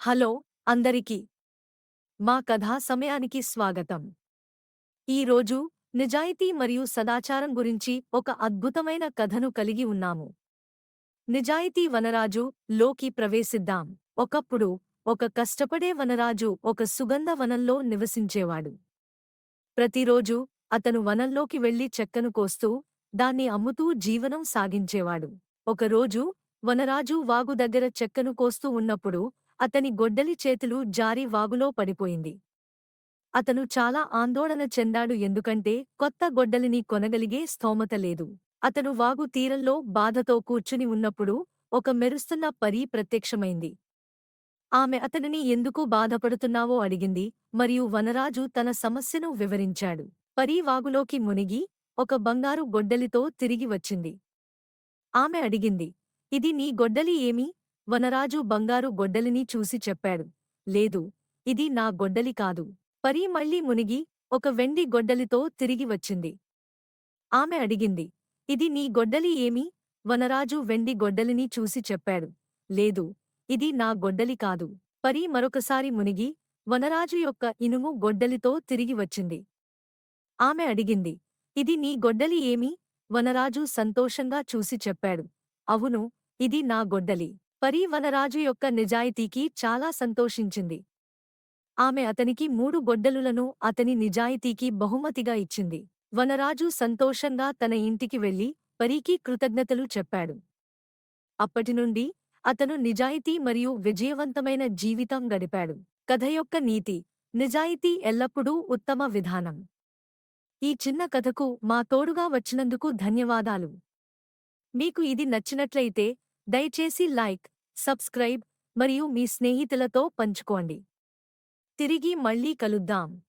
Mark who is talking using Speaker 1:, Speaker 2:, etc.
Speaker 1: Hello అందరికీ. మా కథా సమయానికి స్వాగతం. ఈరోజు నిజాయితీ మరియు సదాచారం గురించి ఒక అద్భుతమైన కథను కలిగి ఉన్నాము. నిజాయితీ వనరాజు లోకి ప్రవేశిద్దాం. ఒకప్పుడు ఒక కష్టపడే వనరాజు ఒక సుగంధ వనంలో నివసించేవాడు. ప్రతిరోజు అతను వనంలోకి వెళ్ళి చెక్కను కోస్తూ దాన్ని అమ్ముతూ జీవనం సాగించేవాడు. ఒకరోజు వనరాజు వాగు దగ్గర చెక్కను కోస్తూ ఉన్నప్పుడు అతని గొడ్డలి చేతులు జారి వాగులో పడిపోయింది. అతను చాలా ఆందోళన చెందాడు ఎందుకంటే కొత్త గొడ్డలిని కొనగలిగే స్థోమత లేదు. అతను వాగు తీరంలో బాధతో కూర్చుని ఉన్నప్పుడు ఒక మెరుస్తున్న పరీ ప్రత్యక్షమైంది. ఆమె అతనిని ఎందుకు బాధపడుతున్నావో? అడిగింది మరియు వనరాజు తన సమస్యను వివరించాడు. పరీ వాగులోకి మునిగి ఒక బంగారు గొడ్డలితో తిరిగి వచ్చింది. ఆమె అడిగింది ఇది నీ గొడ్డలి ఏమి? వనరాజు బంగారు గొడ్డలిని చూసి చెప్పాడు. లేదు ఇది నా గొడ్డలి కాదు. పరీ మళ్ళీ మునిగి ఒక వెండి గొడ్డలితో తిరిగి వచ్చింది. ఆమె అడిగింది ఇది నీ గొడ్డలి ఏమి? వనరాజు వెండి గొడ్డలిని చూసి చెప్పాడు. లేదు ఇది నా గొడ్డలి కాదు. పరీ మరొకసారి మునిగి వనరాజు యొక్క ఇనుము గొడ్డలితో తిరిగి వచ్చింది. ఆమె అడిగింది ఇది నీ గొడ్డలి ఏమి? వనరాజు సంతోషంగా చూసి చెప్పాడు. అవును ఇది నా గొడ్డలి. పరీ వనరాజు యొక్క నిజాయితీకి చాలా సంతోషించింది. ఆమె అతనికి మూడు గొడ్డలులను అతని నిజాయితీకి బహుమతిగా ఇచ్చింది. వనరాజు సంతోషంగా తన ఇంటికి వెళ్ళి పరీకి కృతజ్ఞతలు చెప్పాడు. అప్పటినుండి అతను నిజాయితీ మరియు విజయవంతమైన జీవితం గడిపాడు. కథ యొక్క నీతి నిజాయితీ ఎల్లప్పుడూ ఉత్తమ విధానం. ఈ చిన్న కథకు మా తోడుగా వచ్చినందుకు ధన్యవాదాలు. మీకు ఇది నచ్చినట్లయితే దయచేసి లైక్ సబ్స్క్రైబ్ మరియు మీ స్నేహితులతో పంచుకోండి. తిరిగి మళ్ళీ కలుద్దాం.